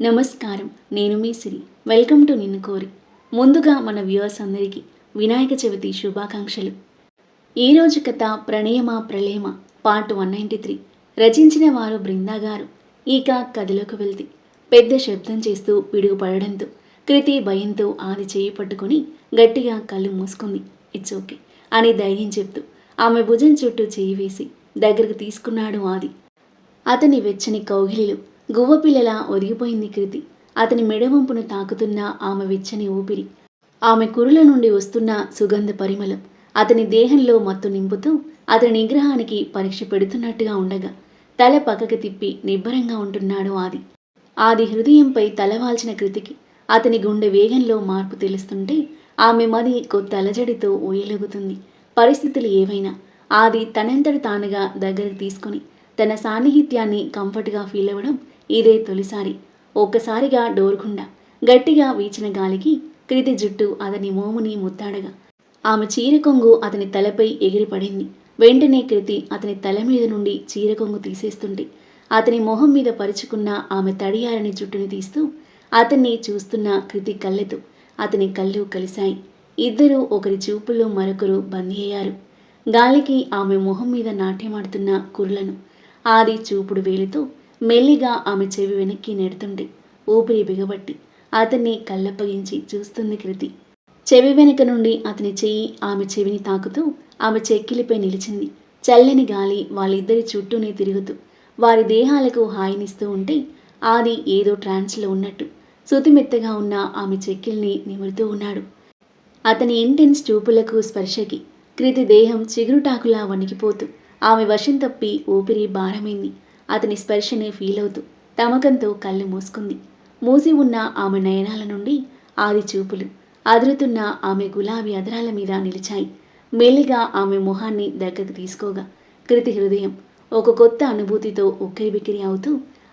నమస్కారం. నేను మీ సిరి. Welcome to నిన్ను కోరి. ముందుగా మన వ్యూవర్స్ అందరికీ వినాయక చవితి శుభాకాంక్షలు. ఈరోజు కథ ప్రణయమ ప్రళయమ పార్ట్ వన్ నైంటీ త్రీ. రచించిన వారు బృందా గారు. ఇక కథలోకి వెళ్తే పెద్ద శబ్దం చేస్తూ విడుగుపడడంతో కృతి భయంతో ఆది చేయి పట్టుకుని గట్టిగా కళ్ళు మూసుకుంది. ఇట్స్ ఓకే అని ధైర్యం చెప్తూ ఆమె భుజం చుట్టూ చేయి వేసి దగ్గరకు తీసుకున్నాడు ఆది. అతని వెచ్చని కౌగిలిలో గువ్వపిల్లలా ఒరిగిపోయింది కృతి. అతని మెడవంపును తాకుతున్న ఆమె వెచ్చని ఊపిరి. ఆమె కురుల నుండి వస్తున్న సుగంధ పరిమళం. అతని దేహంలో మత్తు నింపుతూ అతని నిగ్రహానికి పరీక్ష పెడుతున్నట్టుగా ఉండగా తల పక్కకి తిప్పి నిబ్బరంగా ఉంటున్నాడు ఆది. ఆది హృదయంపై తలవాల్చిన కృతికి అతని గుండె వేగంలో మార్పు తెలుస్తుంటే ఆమె మది కొత్త అలజడితో ఊయలుగుతుంది. పరిస్థితులు ఏవైనా ఆది తనంతట తానుగా దగ్గరకు తీసుకొని తన సాన్నిహిత్యాన్ని కంఫర్ట్గా ఫీల్ అవ్వడం ఇదే తొలిసారి. ఒక్కసారిగా డోర్గుండా గట్టిగా వీచిన గాలికి కృతి జుట్టు అతని మోముని ముత్తాడగా ఆమె చీర కొంగు అతని తలపై ఎగిరిపడింది. వెంటనే కృతి అతని తల మీద నుండి చీర కొంగు తీసేస్తుంటే అతని మొహం మీద పరుచుకున్న ఆమె తడియారని జుట్టుని తీస్తూ అతన్ని చూస్తున్న కృతి కళ్ళతో అతని కళ్ళు కలిశాయి. ఇద్దరూ ఒకరి చూపుల్లో మరొకరు బందీ అయ్యారు. గాలికి ఆమె మొహం మీద నాట్యమాడుతున్న కుర్లను ఆది చూపుడు వేలితో మెల్లిగా ఆమె చెవి వెనక్కి నెడుతుండే ఊపిరి బిగబట్టి అతన్ని కళ్ళప్పగించి చూస్తుంది కృతి. చెవి వెనుక నుండి అతని చెయ్యి ఆమె చెవిని తాకుతూ ఆమె చెక్కిలిపై నిలిచింది. చల్లని గాలి వాళ్ళిద్దరి చుట్టూనే తిరుగుతూ వారి దేహాలకు హాయినిస్తూ ఉంటే ఆది ఏదో ట్రాన్స్లో ఉన్నట్టు సుతిమెత్తగా ఉన్న ఆమె చెక్కిల్ని నిమురుతూ ఉన్నాడు. అతని ఇంటెన్స్ చూపులకు స్పర్శకి కృతి దేహం చిగురుటాకులా వణికిపోతూ ఆమె వశం తప్పి ఊపిరి భారమైంది. అతని స్పర్శని ఫీల్ అవుతూ తమకంతో కళ్ళు మూసుకుంది. మూసి ఉన్న ఆమె నయనాల నుండి ఆది చూపులు. అదురుతున్న ఆమె గులాబీ అదరాల మీద నిలిచాయి. మెల్లిగా ఆమె మొహాన్ని దగ్గరకు తీసుకోగా. కృతి హృదయం ఒక కొత్త అనుభూతితో ఉక్కిరిబిక్కిరి అవుతూ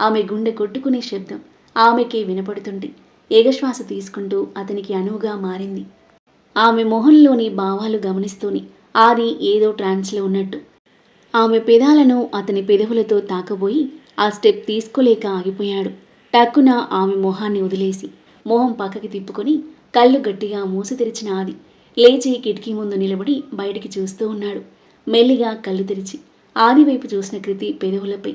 ఆమె గుండె కొట్టుకునే శబ్దం ఆమెకి వినపడుతుంటే ఏగశ్వాస తీసుకుంటూ అతనికి అనువుగా మారింది. ఆమె మొహంలోని భావాలు గమనిస్తూనే ఆది ఏదో ట్రాన్స్లో ఉన్నట్టు ఆమె పెదాలను అతని పెదవులతో తాకబోయి ఆ స్టెప్ తీసుకోలేక ఆగిపోయాడు. టక్కున ఆమె మొహాన్ని వదిలేసి మొహం పక్కకి తిప్పుకొని కళ్ళు గట్టిగా మూసి తెరిచిన ఆది లేచి కిటికీ ముందు నిలబడి బయటికి చూస్తూ ఉన్నాడు. మెల్లిగా కళ్ళు తెరిచి ఆది వైపు చూసిన కృతి పెదవులపై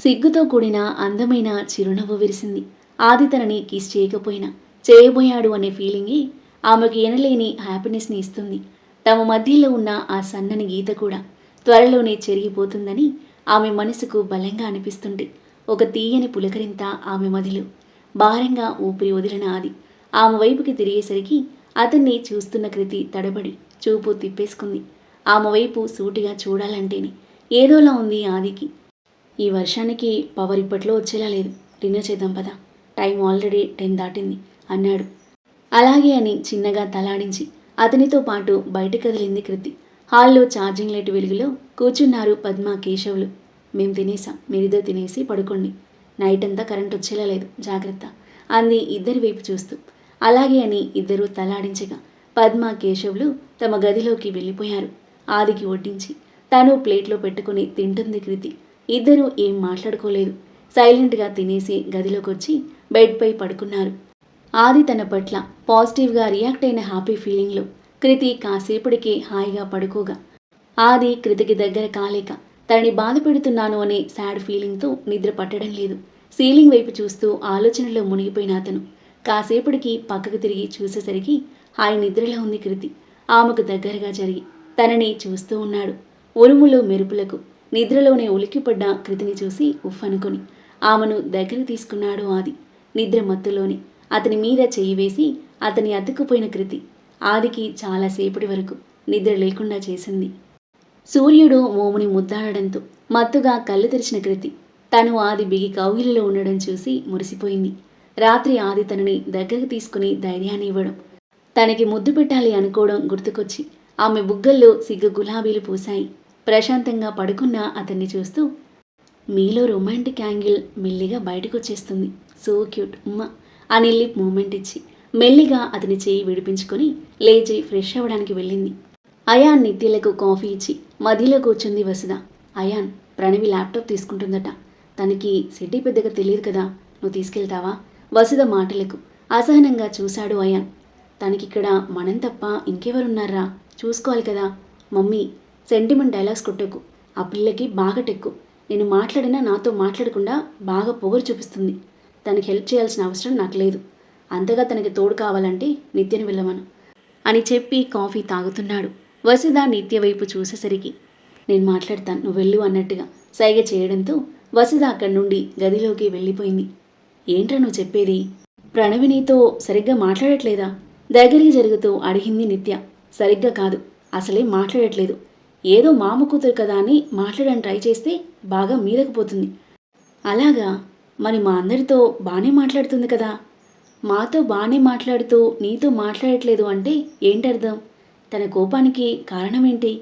సిగ్గుతో కూడిన అందమైన చిరునవ్వు విరిసింది. ఆది తనని కిస్ చేయకపోయినా చేయబోయాడు అనే ఫీలింగే ఆమెకు ఎనలేని హ్యాపీనెస్ని ఇస్తుంది. తమ మధ్యలో ఉన్న ఆ సన్నని గీత కూడా త్వరలోనే చెరిగిపోతుందని ఆమె మనసుకు బలంగా అనిపిస్తుంటే ఒక తీయని పులకరింత ఆమె మదిలో. భారంగా ఊపిరి వదిలిన ఆది ఆమె వైపుకి తిరిగేసరికి అతన్ని చూస్తున్న కృతి తడబడి చూపు తిప్పేసుకుంది. ఆమె వైపు సూటిగా చూడాలంటేనే ఏదోలా ఉంది ఆదికి. ఈ వర్షానికి పవర్ ఇప్పట్లో వచ్చేలా లేదు. డిన్నర్ చేద్దాం పదా. టైం ఆల్రెడీ టెన్ దాటింది అన్నాడు. అలాగే అని చిన్నగా తలాడించి అతనితో పాటు బయట కదిలింది కృతి. హాల్లో ఛార్జింగ్ లైట్ వెలుగులో కూర్చున్నారు పద్మ కేశవులు. మేము తినేసాం మీరిదో తినేసి పడుకోండి. నైట్ అంతా కరెంట్ వచ్చేలా లేదు. జాగ్రత్త అంది ఇద్దరి వైపు చూస్తూ. అలాగే అని ఇద్దరూ తలాడించగా పద్మ కేశవులు తమ గదిలోకి వెళ్ళిపోయారు. ఆదికి వడ్డించి తను ప్లేట్లో పెట్టుకుని తింటుంది కృతి ఇద్దరూ ఏం మాట్లాడుకోలేదు. సైలెంట్గా తినేసి గదిలోకి వచ్చి బెడ్పై పడుకున్నారు. ఆది తన పట్ల పాజిటివ్గా రియాక్ట్ అయిన హ్యాపీ ఫీలింగ్లో కృతి కాసేపటికి హాయిగా పడుకోగా. ఆది కృతికి దగ్గర కాలేక తనని బాధ పెడుతున్నాను అనే సాడ్ ఫీలింగ్తో నిద్ర పట్టడం లేదు. సీలింగ్ వైపు చూస్తూ ఆలోచనలో మునిగిపోయిన అతను. కాసేపటికి పక్కకు తిరిగి చూసేసరికి హాయి నిద్రలో ఉంది కృతి. ఆమెకు దగ్గరగా జరిగి తనని చూస్తూ ఉన్నాడు. ఉరుములు మెరుపులకు నిద్రలోనే ఉలిక్కిపడ్డ కృతిని చూసి ఉఫ్ఫనుకొని ఆమెను దగ్గర తీసుకున్నాడు ఆది. నిద్ర మత్తులోనే అతని మీద చెయ్యి వేసి అతని అతుక్కుపోయిన కృతి ఆదికి చాలాసేపటి వరకు నిద్ర లేకుండా చేసింది. సూర్యుడు మోముని ముద్దాడడంతో మత్తుగా కళ్ళు తెరిచిన కృతి తను ఆది బిగి కౌగిలిలో ఉండడం చూసి మురిసిపోయింది. రాత్రి ఆది తనని దగ్గరకు తీసుకుని ధైర్యాన్ని ఇవ్వడం తనకి ముద్దు పెట్టాలి అనుకోవడం గుర్తుకొచ్చి ఆమె బుగ్గల్లో సిగ్గు గులాబీలు పూశాయి. ప్రశాంతంగా పడుకున్న అతన్ని చూస్తూ మీలో రొమాంటిక్ యాంగిల్ మెల్లిగా బయటకు వచ్చేస్తుంది సో క్యూట్. ఉమ్మ అని లిప్ మూమెంట్ ఇచ్చి మెల్లిగా అతని చేయి విడిపించుకొని లేచి ఫ్రెష్ అవ్వడానికి వెళ్ళింది. అయాన్ నిత్యలకు కాఫీ ఇచ్చి మధ్యలో కూర్చుంది వసుధ. అయాన్ ప్రణవి ల్యాప్టాప్ తీసుకుంటుందట. తనకి సిటీ పెద్దగా తెలియదు కదా. నువ్వు తీసుకెళ్తావా? వసుధ మాటలకు అసహనంగా చూశాడు అయాన్. తనకిక్కడ మనం తప్ప ఇంకెవరున్నారా? చూసుకోవాలి కదా. మమ్మీ సెంటిమెంట్ డైలాగ్స్ కొట్టకు. ఆ పిల్లకి బాగా టెక్కు. నేను మాట్లాడినా నాతో మాట్లాడకుండా బాగా పొగరు చూపిస్తుంది. తనకి హెల్ప్ చేయాల్సిన అవసరం నాకు లేదు. అంతగా తనకి తోడు కావాలంటే నిత్యని వెళ్ళమను. అని చెప్పి కాఫీ తాగుతున్నాడు. వసుధ నిత్య వైపు చూసేసరికి నేను మాట్లాడతాను నువ్వు వెళ్ళు అన్నట్టుగా సైగ చేయడంతో వసుధ అక్కడి నుండి గదిలోకి వెళ్ళిపోయింది. ఏంట్రా నువ్వు చెప్పేది? ప్రణవి నీతో సరిగ్గా మాట్లాడట్లేదా? దగ్గరికి జరుగుతూ అడిగింది నిత్య. సరిగ్గా కాదు అసలే మాట్లాడట్లేదు. ఏదో మామ కూతురు కదా అని మాట్లాడని ట్రై చేస్తే బాగా మీదకు పోతుంది. అలాగా మరి మా అందరితో బాగానే మాట్లాడుతుంది కదా? మాతో బాగానే మాట్లాడుతూ నీతో మాట్లాడట్లేదు అంటే ఏంటర్థం? తన కోపానికి కారణం ఏంటి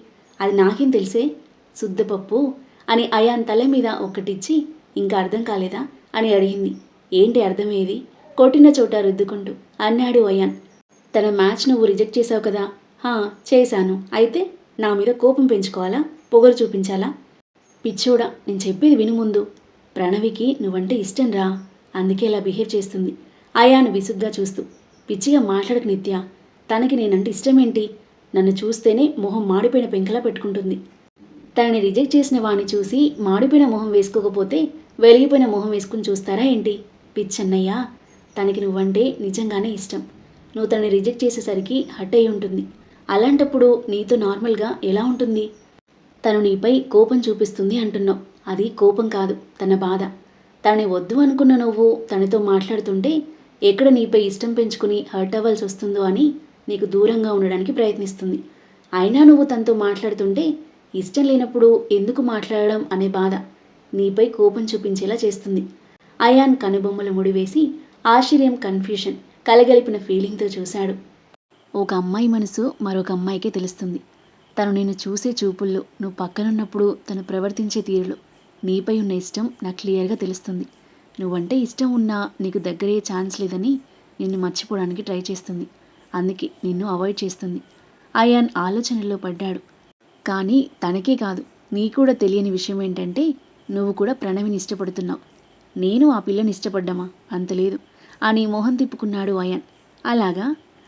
అది నాకేం తెలిసే? శుద్ధపప్పు అని అయాన్ తల మీద ఒక్కటిచ్చి ఇంకా అర్థం కాలేదా? అని అడిగింది. ఏంటి అర్థమేది కొట్టిన చోట రుద్దుకుంటూ అన్నాడు అయాన్. తన మ్యాచ్ నువ్వు రిజెక్ట్ చేసావు కదా? హా చేశాను. అయితే నా మీద కోపం పెంచుకోవాలా? పొగరు చూపించాలా? పిచ్చోడా నేను చెప్పేది విను ముందు. ప్రణవికి నువ్వంటే ఇష్టం రా. అందుకే ఇలా బిహేవ్ చేస్తుంది. అయాను విసుగ్గా చూస్తూ పిచ్చిగా మాట్లాడక నిత్య తనకి నేనంటే ఇష్టమేంటి? నన్ను చూస్తేనే మొహం మాడిపోయిన పెంకలా పెట్టుకుంటుంది. తనని రిజెక్ట్ చేసిన వాణ్ణి చూసి మాడిపోయిన మొహం వేసుకోకపోతే వెలిగిపోయిన మొహం వేసుకుని చూస్తారా ఏంటి? పిచ్చన్నయ్య తనకి నువ్వంటే నిజంగానే ఇష్టం. నువ్వు తనని రిజెక్ట్ చేసేసరికి హట్ అయి ఉంటుంది. అలాంటప్పుడు నీతో నార్మల్గా ఎలా ఉంటుంది? తను నీపై కోపం చూపిస్తుంది అంటున్నావు. అది కోపం కాదు తన బాధ. తనని వద్దు అనుకున్న నువ్వు తనతో మాట్లాడుతుంటే ఎక్కడ నీపై ఇష్టం పెంచుకుని హర్ట్ అవ్వాల్సి వస్తుందో అని నీకు దూరంగా ఉండడానికి ప్రయత్నిస్తుంది. అయినా నువ్వు తనతో మాట్లాడుతుంటే ఇష్టం లేనప్పుడు ఎందుకు మాట్లాడడం అనే బాధ నీపై కోపం చూపించేలా చేస్తుంది. అయాన్ కనుబొమ్మలు ముడివేసి ఆశ్చర్యం కన్ఫ్యూషన్ కలగలిపిన ఫీలింగ్తో చూశాడు. ఒక అమ్మాయి మనసు మరొక అమ్మాయికి తెలుస్తుంది. తను నేను చూసే చూపుల్లో నువ్వు పక్కనున్నప్పుడు తను ప్రవర్తించే తీరులో నీపై ఉన్న ఇష్టం నాకు క్లియర్గా తెలుస్తుంది. నువ్వంటే ఇష్టం ఉన్నా నీకు దగ్గరయ్యే ఛాన్స్ లేదని నిన్ను మర్చిపోవడానికి ట్రై చేస్తుంది. అందుకే నిన్ను అవాయిడ్ చేస్తుంది. అయాన్ ఆలోచనలో పడ్డాడు. కానీ తనకే కాదు నీ కూడా తెలియని విషయం ఏంటంటే నువ్వు కూడా ప్రణవిని ఇష్టపడుతున్నావు. నేను ఆ పిల్లని ఇష్టపడ్డామా? అంతలేదు అని మొహం తిప్పుకున్నాడు అయాన్. అలాగా?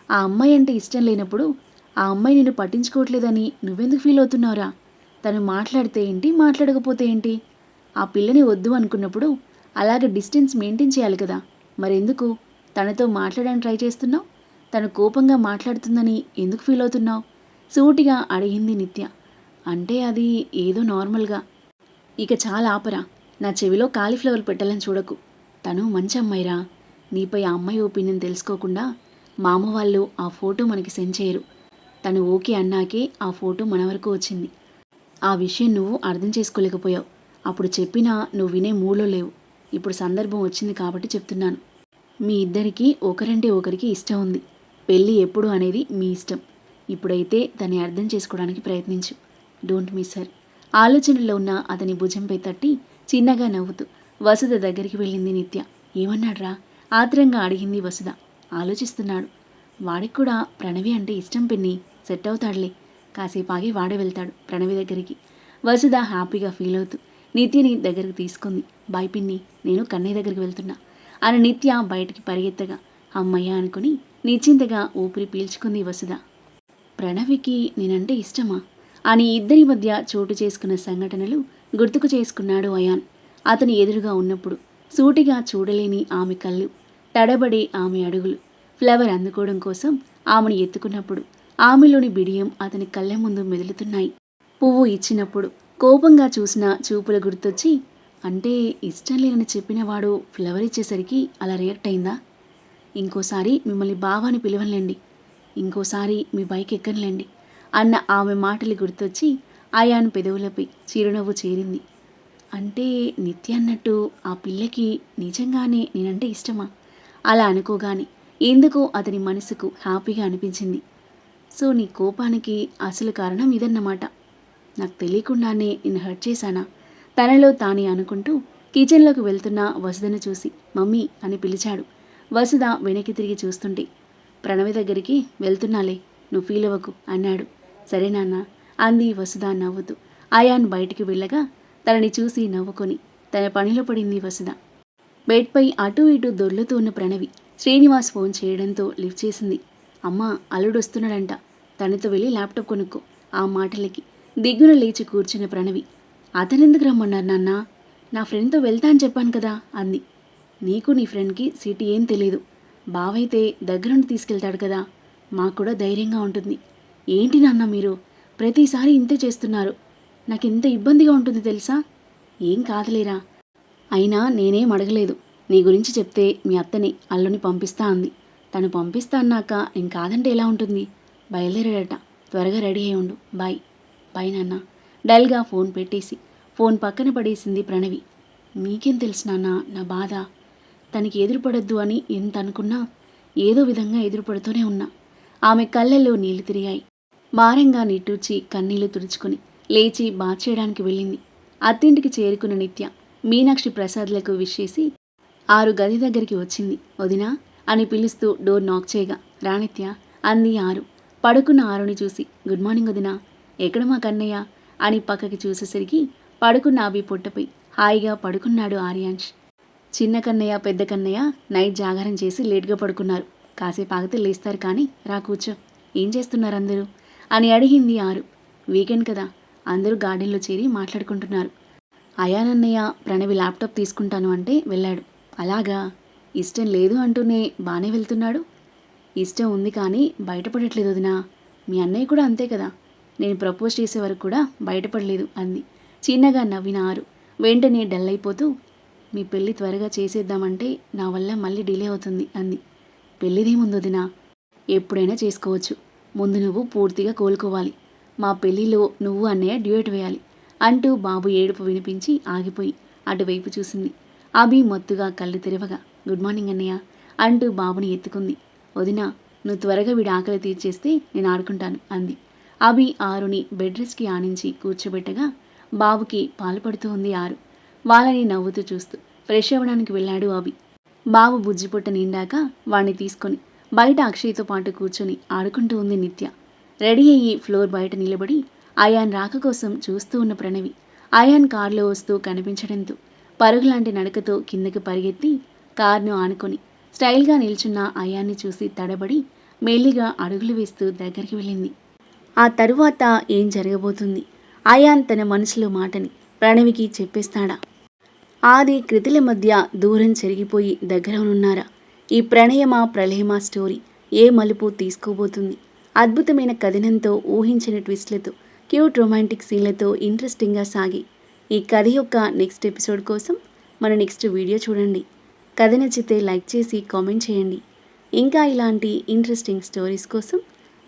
ఆ అమ్మాయి అంటే ఇష్టం లేనప్పుడు ఆ అమ్మాయి నిన్ను పట్టించుకోవట్లేదని నువ్వెందుకు ఫీల్ అవుతున్నావురా? తను మాట్లాడితే ఏంటి మాట్లాడకపోతే ఏంటి? ఆ పిల్లని వద్దు అనుకున్నప్పుడు అలాగే డిస్టెన్స్ మెయింటైన్ చేయాలి కదా. మరెందుకు? తనతో మాట్లాడడానికి ట్రై చేస్తున్నావు? తను కోపంగా మాట్లాడుతుందని ఎందుకు ఫీల్ అవుతున్నావు? సూటిగా అడిగింది నిత్య. అంటే అది ఏదో నార్మల్గా. ఇక చాలా ఆపరా. నా చెవిలో కాలీఫ్లవర్ పెట్టాలని చూడకు. తను మంచి అమ్మాయిరా. నీపై ఆ అమ్మాయి ఒపీనియన్ తెలుసుకోకుండా మా అమ్మ వాళ్ళు ఆ ఫోటో మనకి సెండ్ చేయరు. తను ఓకే అన్నాకే ఆ ఫోటో మన వరకు వచ్చింది. ఆ విషయం నువ్వు అర్థం చేసుకోలేకపోయావు. అప్పుడు చెప్పినా నువ్వు వినే మూలో లేవు. ఇప్పుడు సందర్భం వచ్చింది కాబట్టి చెప్తున్నాను. మీ ఇద్దరికీ ఒకరంటే ఒకరికి ఇష్టం ఉంది. పెళ్ళి ఎప్పుడు అనేది మీ ఇష్టం. ఇప్పుడైతే దాన్ని అర్థం చేసుకోవడానికి ప్రయత్నించు. Don't miss her. ఆలోచనలో ఉన్న అతని భుజంపై తట్టి చిన్నగా నవ్వుతూ వసుధ దగ్గరికి వెళ్ళింది నిత్య. ఏమన్నాడ్రా? ఆత్రంగా అడిగింది వసుధ. ఆలోచిస్తున్నాడు. వాడికి కూడా ప్రణవి అంటే ఇష్టం పిన్ని. సెట్ అవుతాడులే. కాసేపు ఆగి వాడే వెళ్తాడు ప్రణవి దగ్గరికి. వసుధ హ్యాపీగా ఫీల్ అవుతూ నిత్యని దగ్గరికి తీసుకుంది. బాయ్పిన్ని నేను కన్నయ్య దగ్గరికి వెళ్తున్నా. అని నిత్య బయటికి పరిగెత్తగా అమ్మయ్య అనుకుని నిశ్చింతగా ఊపిరి పీల్చుకుంది వసుధ. ప్రణవికి నేనంటే ఇష్టమా? అని ఇద్దరి మధ్య చోటు చేసుకున్న సంఘటనలు గుర్తుకు చేసుకున్నాడు అయాన్. అతని ఎదురుగా ఉన్నప్పుడు సూటిగా చూడలేని ఆమె కళ్ళు తడబడే ఆమె అడుగులు ఫ్లవర్ అందుకోవడం కోసం ఆమెను ఎత్తుకున్నప్పుడు ఆమెలోని బిడియం అతని కళ్ళ ముందు మెదులుతున్నాయి. పువ్వు ఇచ్చినప్పుడు కోపంగా చూసిన చూపుల గుర్తొచ్చి అంటే ఇష్టం లేనని చెప్పినవాడు ఫ్లవర్ ఇచ్చేసరికి అలా రియాక్ట్ అయిందా? ఇంకోసారి మిమ్మల్ని బావాని పిలవలేండి ఇంకోసారి మీ బైక్ ఎక్కనులేండి అన్న ఆమె మాటలు గుర్తొచ్చి ఆయాన్ పెదవులపై చిరునవ్వు చేరింది. అంటే నిత్య అన్నట్టు ఆ పిల్లకి నిజంగానే నేనంటే ఇష్టమా? అలా అనుకోగానే ఎందుకో అతని మనసుకు హ్యాపీగా అనిపించింది. సో నీ కోపానికి అసలు కారణం ఇదన్నమాట. నాకు తెలియకుండానే నేను హర్ట్ చేశానా? తనలో తానే అనుకుంటూ కిచెన్లోకి వెళ్తున్న వసుధను చూసి మమ్మీ అని పిలిచాడు. వసుధ వెనక్కి తిరిగి చూస్తుంటే ప్రణవి దగ్గరికి వెళ్తున్నాలే నువ్వు ఫీల్ అవ్వకు అన్నాడు. సరే నాన్న అంది వసుధ నవ్వుతూ. ఆయాన్ బయటికి వెళ్ళగా తనని చూసి నవ్వుకొని తన పనిలో పడింది వసుధ. బెడ్పై అటూ ఇటూ దొర్లుతూ ఉన్న ప్రణవి శ్రీనివాస్ ఫోన్ చేయడంతో లిఫ్ట్ చేసింది. అమ్మ అల్లుడు వస్తున్నాడంట. తనతో వెళ్ళి ల్యాప్టాప్ కొనుక్కో. ఆ మాటలకి దిగ్గున లేచి కూర్చున్న ప్రణవి అతనెందుకు రమ్మన్నారు నాన్న? నా ఫ్రెండ్తో వెళ్తా అని చెప్పాను కదా అంది. నీకు నీ ఫ్రెండ్కి సిటీ ఏం తెలియదు బావైతే దగ్గరుండి తీసుకెళ్తాడు కదా. మాకు కూడా ధైర్యంగా ఉంటుంది. ఏంటి నాన్న మీరు? ప్రతిసారి ఇంతే చేస్తున్నారు. నాకు ఇంత ఇబ్బందిగా ఉంటుంది తెలుసా? ఏం కాదులేరా. అయినా నేనేం అడగలేదు. నీ గురించి చెప్తే మీ అత్తని అల్లుని పంపిస్తా అంది. తను పంపిస్తా అన్నాక నేను కాదంటే ఎలా ఉంటుంది? బయలుదేరాడట. త్వరగా రెడీ అయి ఉండు. బాయ్. పైన డల్గా ఫోన్ పెట్టేసి ఫోన్ పక్కన పడేసింది ప్రణవి. మీకేం తెలుసు నాన్న నా బాధ. తనకి ఎదురుపడొద్దు అని ఎంత అనుకున్నా ఏదో విధంగా ఎదురుపడుతూనే ఉన్నా. ఆమె కళ్ళల్లో నీళ్ళు తిరిగాయి. భారంగా నిట్టూర్చి కన్నీళ్ళు తుడుచుకుని లేచి బాచేయడానికి చేయడానికి వెళ్ళింది. అత్తింటికి చేరుకున్న నిత్య మీనాక్షి ప్రసాద్లకు విషేసి ఆరు గది దగ్గరికి వచ్చింది. వదినా అని పిలుస్తూ డోర్ నాక్ చేయగా రానిత్య అంది ఆరు. పడుకున్న ఆరుని చూసి గుడ్ మార్నింగ్ వదినా. ఎక్కడ మా కన్నయ్య? అని పక్కకి చూసేసరికి పడుకున్న అవి పొట్టపై. హాయిగా పడుకున్నాడు ఆర్యాంష్ చిన్న కన్నయ్య పెద్ద కన్నయ్య నైట్ జాగారం చేసి లేట్గా పడుకున్నారు. కాసేపు ఆగితే లేస్తారు కానీ రా కూర్చో. ఏం చేస్తున్నారు అందరూ? అని అడిగింది ఆరు. వీకెండ్ కదా. అందరూ గార్డెన్లో చేరి మాట్లాడుకుంటున్నారు. అయానన్నయ్య ప్రణవి ల్యాప్టాప్ తీసుకుంటాను అంటే వెళ్ళాడు. అలాగా? ఇష్టం లేదు అంటూనే బాగానే వెళ్తున్నాడు? ఇష్టం ఉంది కానీ బయటపడట్లేదు వదినా. మీ అన్నయ్య కూడా అంతే కదా. నేను ప్రపోజ్ చేసే వరకు కూడా బయటపడలేదు అంది. చిన్నగా నవ్వినారు వెంటనే డల్ అయిపోతూ మీ పెళ్ళి త్వరగా చేసేద్దామంటే నా వల్ల మళ్ళీ డిలే అవుతుంది అంది. పెళ్ళిదేముంది వదినా? ఎప్పుడైనా చేసుకోవచ్చు. ముందు నువ్వు పూర్తిగా కోలుకోవాలి. మా పెళ్ళిలో నువ్వు అన్నయ్య డ్యూయట్ వేయాలి అంటూ బాబు ఏడుపు వినిపించి ఆగిపోయి అటువైపు చూసింది. అభి మత్తుగా కళ్ళు తెరవగా గుడ్ మార్నింగ్ అన్నయ్య అంటూ బాబుని ఎత్తుకుంది. వదినా నువ్వు త్వరగా వీడి ఆకలి తీర్చేస్తే నేను ఆడుకుంటాను అంది. అభి ఆరుని బెడ్ రెస్ట్కి ఆనించి కూర్చోబెట్టగా బాబుకి పాలు పడుతూ ఉంది ఆరు. వాళ్ళని నవ్వుతూ చూస్తూ ఫ్రెష్ అవ్వడానికి వెళ్ళాడు అభి. బాబు బుజ్జిపొట్ట నిండాక వాణ్ణి తీసుకొని బయట అక్షయ్తో పాటు కూర్చొని ఆడుకుంటూ ఉంది నిత్య. రెడీ అయ్యి ఫ్లోర్ బయట నిలబడి అయాన్ రాక కోసం చూస్తూ ఉన్న ప్రణవి అయాన్ కారులో వస్తూ కనిపించడంతో పరుగులాంటి నడకతో కిందకి పరిగెత్తి కారును ఆనుకొని స్టైల్గా నిల్చున్న అయాన్ని చూసి తడబడి మెల్లిగా అడుగులు వేస్తూ దగ్గరికి వెళ్ళింది. ఆ తరువాత ఏం జరగబోతుంది? ఆయాన్ తన మనసులో మాటని ప్రణవికి చెప్పేస్తాడా? ఆది కృతుల మధ్య దూరం చెరిగిపోయి దగ్గర ఉన్నారా ఈ ప్రణయమా ప్రళయమా స్టోరీ ఏ మలుపు తీసుకోబోతుంది? అద్భుతమైన కథనంతో ఊహించిన ట్విస్ట్లతో క్యూట్ రొమాంటిక్ సీన్లతో ఇంట్రెస్టింగ్గా సాగి ఈ కథ యొక్క నెక్స్ట్ ఎపిసోడ్ కోసం మన నెక్స్ట్ వీడియో చూడండి. కథ నచ్చితే లైక్ చేసి కామెంట్ చేయండి. ఇంకా ఇలాంటి ఇంట్రెస్టింగ్ స్టోరీస్ కోసం